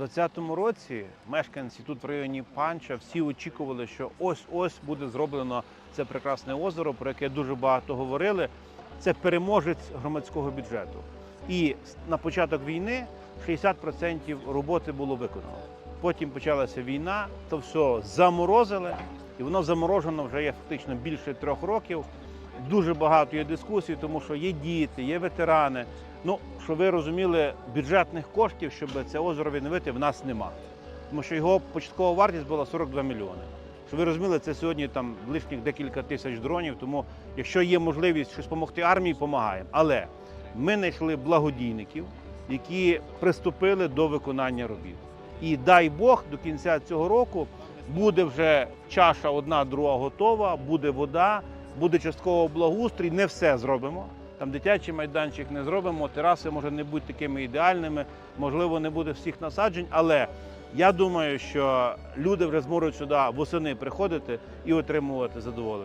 2020 році мешканці тут в районі Панча всі очікували, що ось-ось буде зроблено це прекрасне озеро, про яке дуже багато говорили. Це переможець громадського бюджету. І на початок війни 60% роботи було виконано. Потім почалася війна, то все заморозили, і воно заморожено вже є фактично більше трьох років. Дуже багато є дискусій, тому що є діти, є ветерани. Ну, щоб ви розуміли, бюджетних коштів, щоб це озеро відновити, в нас нема. Тому що його початкова вартість була 42 мільйони. Щоб ви розуміли, це сьогодні там лишніх декілька тисяч дронів. Тому, якщо є можливість щось допомогти армії, допомагаємо. Але ми знайшли благодійників, які приступили до виконання робіт. І дай Бог, до кінця цього року буде вже чаша одна, друга готова, буде вода, буде частково благоустрій. Не все зробимо. Там дитячий майданчик не зробимо, тераси може не бути такими ідеальними, можливо, не буде всіх насаджень, але я думаю, що люди вже зможуть сюди восени приходити і отримувати задоволення.